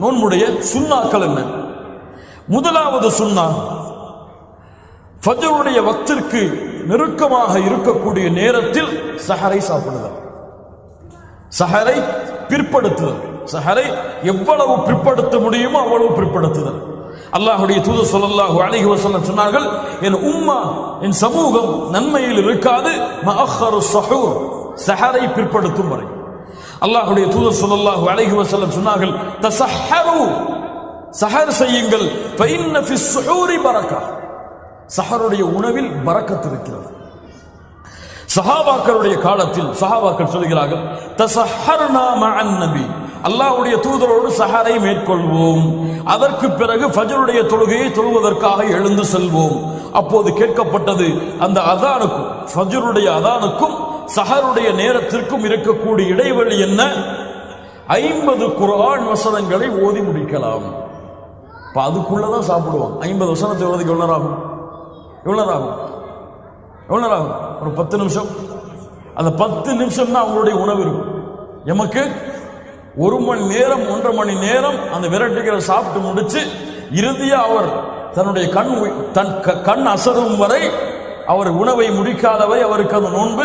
நோன்புடைய சுண்ணாக்கள் என்ன? முதலாவது சுண்ணா ஃபஜ்ருடைய வக்திற்கு நெருக்கமாக இருக்கக்கூடிய நேரத்தில் சஹரை சாப்பிடுதல். சஹரை பிற்படுத்துதல். சஹரை எவ்வளவு பிற்படுத்த முடியுமோ அவ்வளவு பிற்படுத்துதல். அல்லாஹுடைய தூது சொல்லல்லாஹு அழகி வசல்ல சொன்னார்கள் என் உம்மா என் சமூகம் நன்மையில் இருக்காது சஹரை பிற்படுத்தும் வரை. அல்லாஹுடைய தூதர் சொல்லல்லாஹு அழகி வஸல்லம் சொன்னார்கள் தசஹரு சஹர் செய்யுங்கள். ஃபைன்ன ஃபி சுஹூரி பரக்கா. சஹருடைய உணவில் பரக்கத் இருக்கிறது. சஹாபாக்களுடைய காலத்தில் சஹாபாக்கள் சொல்கிறார்கள் தசஹர்னா மஅன் நபி. அல்லாஹ்வுடைய தூதரோடு சஹரை மேற்கொள்வோம். அதற்கு பிறகு ஃபஜ்ருடைய தொழுகையை தொழுவதற்காக எழுந்து செல்வோம். அப்போது கேட்கப்பட்டது அந்த அதானுக்கும் ஃபஜ்ருடைய அதானுக்கும் சஹருடைய நேரத்திற்கும் இருக்கக்கூடிய இடைவெளி என்ன? ஐம்பது குரான் வசனங்களை ஓதி முடிக்கலாம். இப்போ அதுக்குள்ளதான் சாப்பிடுவான். ஐம்பது வசனத்தை ஓதுக்கு எவ்வளோ நேரம் ஆகும்? எவ்வளோ நேரம் ஆகும்? எவ்வளோ நேரம் ஆகும்? ஒரு பத்து நிமிஷம். அந்த பத்து நிமிஷம் தான் அவங்களுடைய உணவு இருக்கும். எமக்கு ஒரு மணி நேரம் ஒன்றரை மணி நேரம் அந்த விரட்டுகளை சாப்பிட்டு முடிச்சு இறுதியாக அவர் தன்னுடைய கண் தன் க- கண் அசரும் வரை அவர் உணவை முடிக்காதவை அவருக்கு அந்த நோன்பு.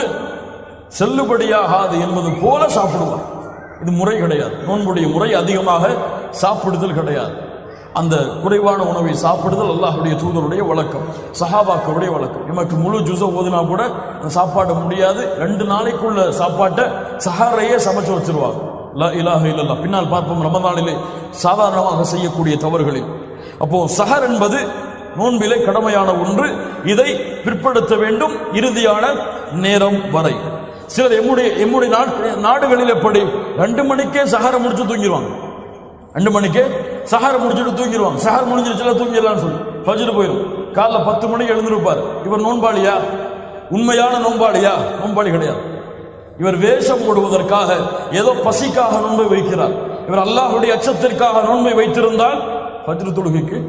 செல்லுபடியாகாது என்பது போல சாப்பிடுவார். இது முறை கிடையாது. நோன்புடைய முறை அதிகமாக சாப்பிடுதல் கிடையாது. அந்த குறைவான உணவை சாப்பிடுதல் அல்லாஹுடைய தூதருடைய வழக்கம். சஹாபாக்களுடைய வழக்கம். நமக்கு முழு ஜூஸை ஓதுனா கூட அந்த சாப்பாடு முடியாது. ரெண்டு நாளைக்குள்ள சாப்பாட்டை சஹாரையே சமைச்சு வச்சிருவாங்க. லா இலாஹ இல்லல்லா. பின்னால் பார்ப்போம் ரமதானிலே சாதாரணமாக செய்யக்கூடிய தவறுகளில். அப்போ சஹர் என்பது நோன்பிலே கடமையான ஒன்று. இதை பிற்படுத்த வேண்டும் இறுதியான நேரம் வரை. சிலர் எம்முடைய எம்முடைய நாடுகளில் எப்படி ரெண்டு மணிக்கே சகாரம் முடிச்சு தூங்கிடுவாங்க ரெண்டு மணிக்கே சகாரம் முடிச்சுட்டு தூங்கிடுவாங்க சகாரம் முடிஞ்சிருச்சுல தூங்கிடலாம்னு சொல்லி. ஃபஜ்ர் போயிடும் காலைல பத்து மணிக்கு எழுந்திருப்பார். இவர் நோன்பாளியா? உண்மையான நோன்பாளியா? நோன்பாளி கிடையாது. இவர் வேஷம் போடுவதற்காக ஏதோ பசிக்காக நோன்பை வைக்கிறார். இவர் அல்லாஹுடைய அச்சத்திற்காக நோன்பை வைத்திருந்தால் பஜ்ரு தொழுகைக்கு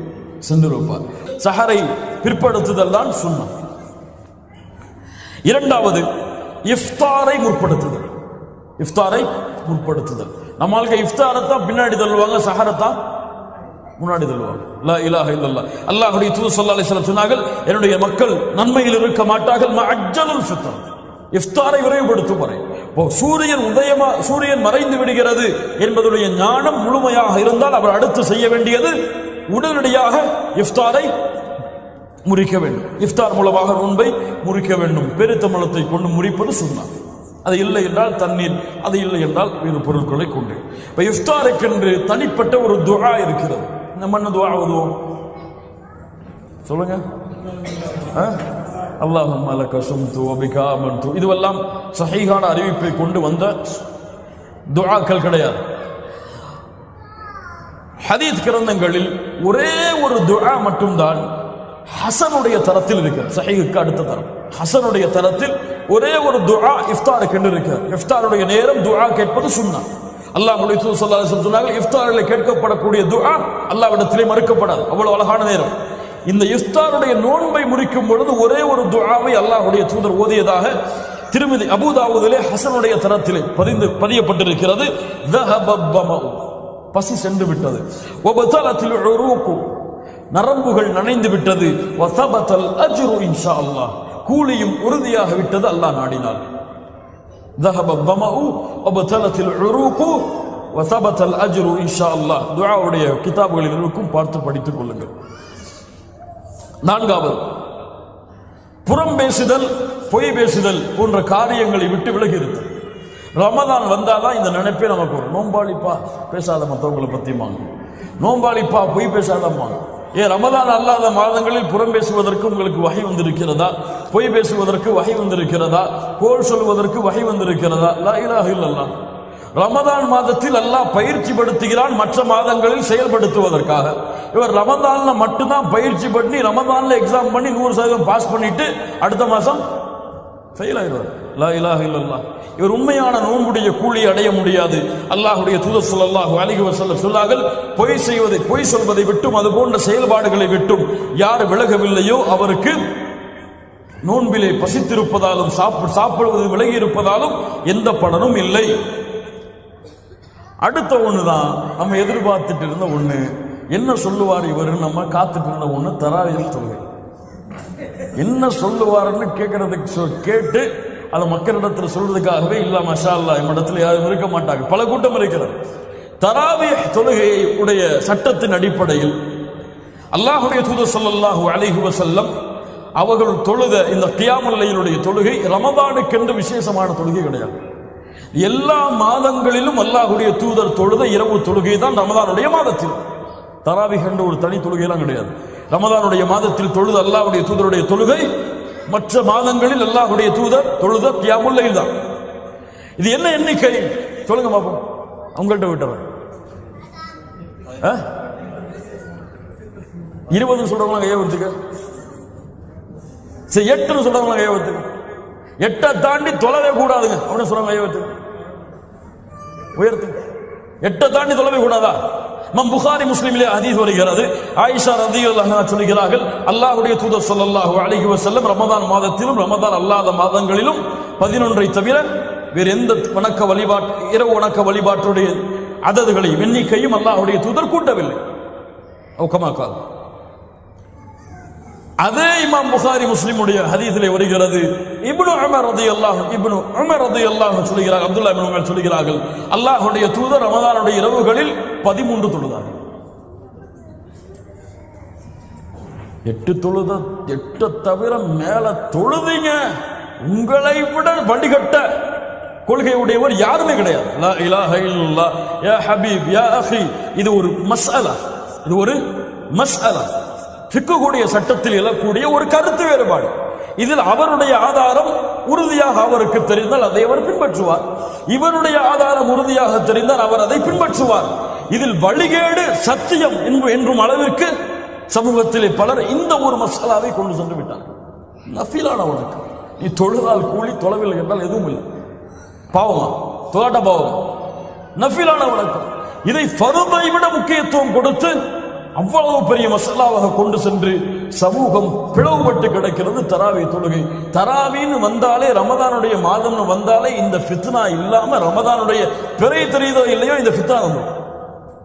சென்றிருப்பார். சஹரை பிற்படுத்துதல் தான் சொன்னார் இரண்டாவது இஃப்தாரை முற்படுத்துதல். இஃப்தாரை முற்படுத்துதல். நம்ம ஆளுக்கு இஃப்தாரை தான் பின்னாடி தள்ளுவாங்க சஹரை முன்னாடி தள்ளுவாங்க. லா இலாஹ இல்லல்லா அல்லாஹ்வுடைய தூதர் ஸல்லல்லாஹு அலைஹி சொன்னார்கள் என்னுடைய மக்கள் நன்மையில் இருக்க மாட்டார்கள் மஅஜ்ஜலுல் ஃபித்ர். இஃப்தாரை விரைவுபடுத்தும் வரை. இப்போ சூரியன் உதயமா சூரியன் மறைந்து விடுகிறது என்பதுடைய ஞானம் முழுமையாக இருந்தால் அவர் அடுத்து செய்ய வேண்டியது உடனடியாக இஃப்தாரை முறிக்க வேண்டும். இஃப்தார் மூலமாக நோன்பை முறிக்க வேண்டும். பெருத்தமலத்தை கொண்டு முறிப்பது சுண்ணா. அது இல்லை என்றால் தண்ணீர் அது இல்லை என்றால் வேறு பொருட்களை கொண்டு. இப்ப இஃப்தாருக்கென்று தனிப்பட்ட ஒரு துஆ இருக்கிறது. நம்ம என்ன துஆ ஓதுவோம்? சொல்லுங்க. அல்லாஹும் மலக்க சும்து அபிகா மன்து இதுவெல்லாம் சஹீகான அறிவிப்பை கொண்டு வந்த துஆக்கள் கிடையாது. ஹதீத் கிரந்தங்களில் ஒரே ஒரு துஆ மட்டும்தான் ஹசனுடைய தரத்தில் இருக்கிறது. சஹீஹுக்கு அடுத்த தரம். ஹசனுடைய தரத்தில் ஒரே ஒரு துஆ இஃப்தாருக்கு என்று இருக்கிறது. இஃப்தாருடைய நேரம் துஆ கேட்பது சுண்ணா அல்லாஹ் முடித்து சொல்லா சொன்னாங்க இஃப்தாரில் கேட்கப்படக்கூடிய துஆ அல்லாவிடத்திலே மறுக்கப்படாது. அவ்வளோ அழகான நேரம். இந்த இஃப்தாருடைய நோன்பை முடிக்கும் பொழுது ஒரே ஒரு துஆவை அல்லாஹுடைய தூதர் ஓதியதாக திருமதி அபுதாவுதிலே ஹசனுடைய தரத்திலே பதிந்து பதியப்பட்டிருக்கிறது. பசி சென்று விட்டது. நரம்புகள் நனைந்து விட்டது வசபத்தல் அஜ்ரு இன்ஷா அல்லாஹ் கூலியும் உறுதியாக விட்டது அல்லாஹ் நாடினார் ذهب الظمأ وبطلت العروق وثبت الأجر إن شاء الله துஆவுடைய கிதாபுகளில் இருக்கும் பார்த்து படித்துக் கொள்ளுங்கள் நான்காவது புறம் பேசுதல் பொய் பேசுதல் போன்ற காரியங்களை விட்டு விலகி இருத்தல் ரமதான் வந்தாதான் இந்த நினைப்பே நமக்கு வரும் நோம்பாளிப்பா பேசாத மற்றவங்களை பத்தியுமாங்க நோம்பாளிப்பா பொய் பேசாதம்மாங்க ஏன் ரமதான் அல்லாத மாதங்களில் புறம் பேசுவதற்கு உங்களுக்கு வகை வந்திருக்கிறதா? பொய் பேசுவதற்கு வகை வந்திருக்கிறதா? கோல் சொல்வதற்கு வகை வந்திருக்கிறதா? லா இலாஹ ரமதான் மாதத்தில் அல்லாஹ் பயிற்சி படுத்துகிறான் மற்ற மாதங்களில் செயல்படுத்துவதற்காக. இவர் ரமதான்ல மட்டும்தான் பயிற்சி பண்ணி ரமதான்ல எக்ஸாம் பண்ணி நூறு சதவீதம் பாஸ் பண்ணிட்டு அடுத்த மாசம் ஃபெயில் ஆயிடுவார். லா இலாஹ இல்லல்லாஹ். இவர் உண்மையான நோன்புடைய கூலி அடைய முடியாது. அல்லாஹுடைய தூதர் சொல்லாஹு அலைஹி வசல்ல சொன்னார்கள் பொய் செய்வதை பொய் சொல்வதை விட்டும் அது போன்ற செயல்பாடுகளை விட்டும் யார் விலகவில்லையோ அவருக்கு நோன்பிலே பசித்திருப்பதாலும் சாப்பிடு சாப்பிடுவது விலகி இருப்பதாலும் எந்த பலனும் இல்லை. அடுத்த ஒன்று தான் நம்ம எதிர்பார்த்துட்டு இருந்த ஒன்று என்ன சொல்லுவார் இவர்? நம்ம காத்துட்டு இருந்த ஒன்று தராவியல் தொழுகை என்ன சொல்லுவாருன்னு கேட்கறதுக்கு சொ- கேட்டு அதை மக்களிடத்தில் சொல்றதுக்காகவே இல்ல மஷா அல்லா இடத்துல யாரும் இருக்க மாட்டாங்க. பல கூட்டம் இருக்கிறது. தராவி தொழுகையை உடைய சட்டத்தின் அடிப்படையில் அல்லாஹுடைய தூதர் சொல்லல்லாஹு அலைஹி வசல்லம் அவர்கள் தொழுத இந்த கியாமல்லையினுடைய தொழுகை ரமதானுக்கென்று விசேஷமான தொழுகை கிடையாது. எல்லா மாதங்களிலும் அல்லாஹுடைய தூதர் தொழுத இரவு தொழுகை தான் ரமதானுடைய மாதத்தில். தராவி என்ற ஒரு தனி தொழுகையெல்லாம் கிடையாது. ரமதானுடைய மாதத்தில் தொழுது அல்லாஹுடைய தூதருடைய தொழுகை மற்ற மாதங்களில் அல்லாஹுடைய தூதர் தொழுத கியாமுல்லையில் தான். இது என்ன எண்ணிக்கை? சொல்லுங்க பாப்போம். அவங்கள்ட்ட விட்டுறேன் ஆ? இருபதுன்னு சொல்றவங்க கையை வச்சுக்க சரி எட்டுன்னு சொல்றவங்களா கையை வச்சுக்க எட்டை தாண்டி தொலைவே கூடாதுங்க. அப்படின்னு சொல்றவங்க கையை வச்சுக்க உயர்த்து. எட்டை தாண்டி தொலைவே கூடாதா? மம் புகாரி முஸ்லீமிலே ஹதீஸ் வருகிறது. ஆயிஷா ரதி அன்ஹா சொல்கிறார்கள் அல்லாஹ்வுடைய தூதர் சொல்லல்லாஹு அழகி வசல்லம் ரமதான் மாதத்திலும் ரமதான் அல்லாத மாதங்களிலும் பதினொன்றை தவிர வேறு எந்த வணக்க வழிபாட்டு இரவு வணக்க வழிபாட்டுடைய அததுகளையும் எண்ணிக்கையும் அல்லாஹுடைய தூதர் கூட்டவில்லை. ஒக்கமாக்காது அதே இமாம் புகாரி முஸ்லிமுடைய ஹதீஸிலே வருகிறது. இப்னு உமர் அல்லாஹ் இப்னு உமர் ரலியல்லாஹு சொல்கிறார் அப்துல்லா இப்னு உமர் சொல்கிறார்கள் அல்லாஹுடைய தூதர் ரமதானுடைய இரவுகளில் 13 தொழுதார்கள். எட்டு தொழுத? எட்ட தவிர மேல தொழுதிங்க. உங்களை விட வடிகட்ட கொள்கை உடையவர் யாருமே கிடையாது. லா இலாஹ இல்லல்லாஹ் யா ஹபீப் யா அஹி. இது ஒரு மசாலா இது ஒரு மசாலா சிக்கக்கூடிய சட்டத்தில் எழக்கூடிய ஒரு கருத்து வேறுபாடு. இதில் அவருடைய ஆதாரம் உறுதியாக அவருக்கு தெரிந்தால் அதை அவர் பின்பற்றுவார். இவருடைய ஆதாரம் உறுதியாக தெரிந்தால் அவர் அதை பின்பற்றுவார். இதில் வழிகேடு சத்தியம் என்றும் அளவிற்கு சமூகத்திலே பலர் இந்த ஒரு மசாலாவை கொண்டு சென்று விட்டார் நஃபீலான உனக்கு நீ தொழுதால் கூலி தொலைவில் என்றால் எதுவும் இல்லை. பாவமா? தொலாட்ட பாவம்? நஃபீலான வணக்கம். இதை ஃபருதை விட முக்கியத்துவம் கொடுத்து அவ்வளவு பெரிய மசாலாவாக கொண்டு சென்று சமூகம் பிளவுபட்டு கிடக்கிறது தராவி தொழுகை. தராவின்னு வந்தாலே ரமதானுடைய மாதம்னு வந்தாலே இந்த ஃபித்னா இல்லாம ரமதானுடைய பிறை தெரியுதோ இல்லையோ இந்த ஃபித்னா வந்துடும்.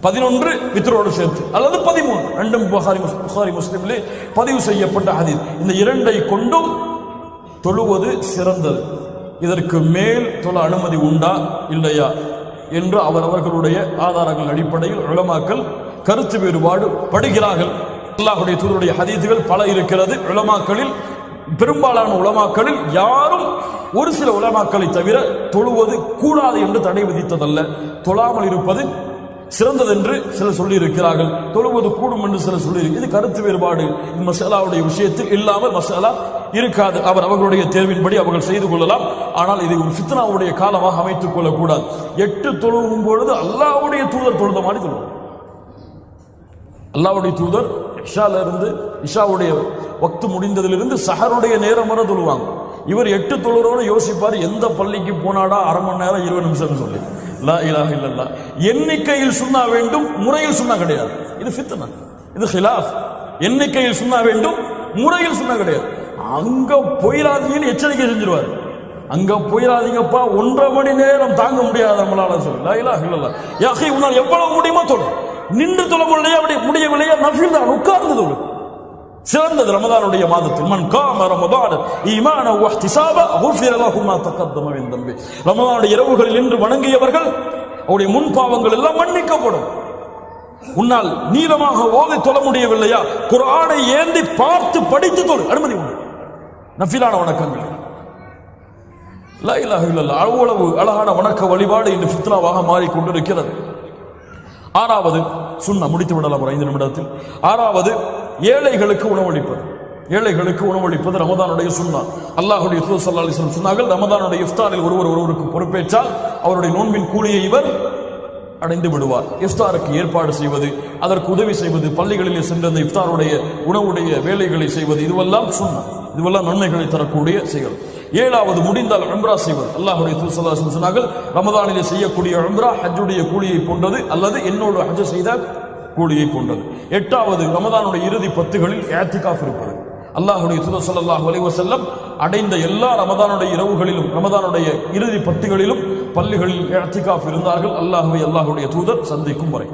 பதினொன்று வித்ரோடு சேர்த்து அல்லது பதிமூணு ரெண்டும் புகாரி முஸ்- புகாரி முஸ்லீம்லே பதிவு செய்யப்பட்ட ஹதீஸ். இந்த இரண்டை கொண்டும் தொழுவது சிறந்தது. இதற்கு மேல் தொழ அனுமதி உண்டா? இல்லையா? என்று அவரவர்களுடைய ஆதாரங்கள் அடிப்படையில் உலமாக்கள் கருத்து வேறுபாடு படுகிறார்கள். அல்லாஹுடைய தூதருடைய ஹதீதுகள் பல இருக்கிறது. உளமாக்களில் பெரும்பாலான உலமாக்களில் யாரும் ஒரு சில உலமாக்களை தவிர தொழுவது கூடாது என்று தடை விதித்ததல்ல. தொழாமல் இருப்பது சிறந்தது என்று சிலர் சொல்லியிருக்கிறார்கள். தொழுவது கூடும் என்று சிலர் சொல்லி இது கருத்து வேறுபாடு. இது மசாலாவுடைய விஷயத்தில் இல்லாமல் மசாலா இருக்காது. அவர் அவர்களுடைய தேர்வின்படி அவர்கள் செய்து கொள்ளலாம். ஆனால் இதை ஒரு ஃபித்னாவுடைய காலமாக அமைத்துக் கொள்ளக்கூடாது. எட்டு தொழுவும் பொழுது அல்லாஹ்வுடைய தூதர் தொழுத மாதிரி தொழுவோம் அல்லாவுடைய தூதர் இஷால இருந்து இஷாவுடைய வக்து முடிந்ததிலிருந்து சஹருடைய நேரம் வர தொழுவாங்க. இவர் எட்டு தொழுறோட யோசிப்பார் எந்த பள்ளிக்கு போனாடா அரை மணி நேரம் இருபது நிமிஷம் சொல்லி. லா இலாஹ இல்லல்லா எண்ணிக்கையில் சுண்ணா வேண்டும் முறையில் சுண்ணா கிடையாது. இது ஃபித்னா இது ஹிலாஃப் எண்ணிக்கையில் சுண்ணா வேண்டும் முறையில் சுண்ணா கிடையாது. அங்க போயிடாதீங்கன்னு எச்சரிக்கை செஞ்சிருவார். அங்க போயிடாதீங்கப்பா ஒன்றரை மணி நேரம் தாங்க முடியாது நம்மளால சொல்லி. லா இலாஹ இல்லல்லா யாஹி உன்னால் எவ்வளவு முடியுமோ தொழு நின்று தொழ முடியலையா அப்படி முடியவில்லையா நஃபில் தான். உட்கார்ந்து தொழு. சிறந்தது ரமதானுடைய மாதத்தில். மன் காம ரமதான் ஈமான வஹ்திசாப குஃபிர லஹு மா தகத்தம மின் தம்பி. ரமதானுடைய இரவுகளில் நின்று வணங்கியவர்கள் அவருடைய முன் பாவங்கள் எல்லாம் மன்னிக்கப்படும். உன்னால் நீளமாக ஓதி தொழ முடியவில்லையா? குரானை ஏந்தி பார்த்து படித்து தொழு. அனுமதி உண்டு. நஃபிலான வணக்கங்கள். அவ்வளவு அழகான வணக்க வழிபாடு இன்று ஃபித்னாவாக மாறிக்கொண்டிருக்கிறது. ஆறாவது சுண்ணா முடித்து விடலாம் ஒரு ஐந்து நிமிடத்தில். ஆறாவது ஏழைகளுக்கு உணவளிப்பது. ஏழைகளுக்கு உணவளிப்பது ரமதானுடைய சுண்ணா. அல்லாஹுடைய தூதர் ஸல்லல்லாஹு சொன்னார்கள் ரமதானுடைய இஃப்தாரில் ஒருவர் ஒருவருக்கு பொறுப்பேற்றால் அவருடைய நோன்பின் கூலியை இவர் அடைந்து விடுவார். இஃப்தாருக்கு ஏற்பாடு செய்வது அதற்கு உதவி செய்வது பள்ளிகளிலே சென்று அந்த இஃப்தாருடைய உணவுடைய வேலைகளை செய்வது இதுவெல்லாம் சுண்ணா. இதுவெல்லாம் நன்மைகளை தரக்கூடிய செயல். ஏழாவது முடிந்தால் உம்ரா செய்வது. அல்லாஹுடைய தூசல்லாசன் சொன்னார்கள் ரமதானிலே செய்யக்கூடிய உம்ரா ஹஜ்ஜுடைய கூலியை போன்றது அல்லது என்னோடு ஹஜ் செய்த கூலியை போன்றது. எட்டாவது ரமதானுடைய இறுதி பத்துகளில் ஏத்திகாஃப் இருப்பது. அல்லாஹுடைய தூதர் ஸல்லல்லாஹு அலைஹி அடைந்த எல்லா ரமதானுடைய இரவுகளிலும் ரமதானுடைய இறுதி பத்துகளிலும் பள்ளிகளில் ஏத்திகாஃப் இருந்தார்கள். அல்லாஹுவை அல்லாஹுடைய தூதர் சந்திக்கும் வரை.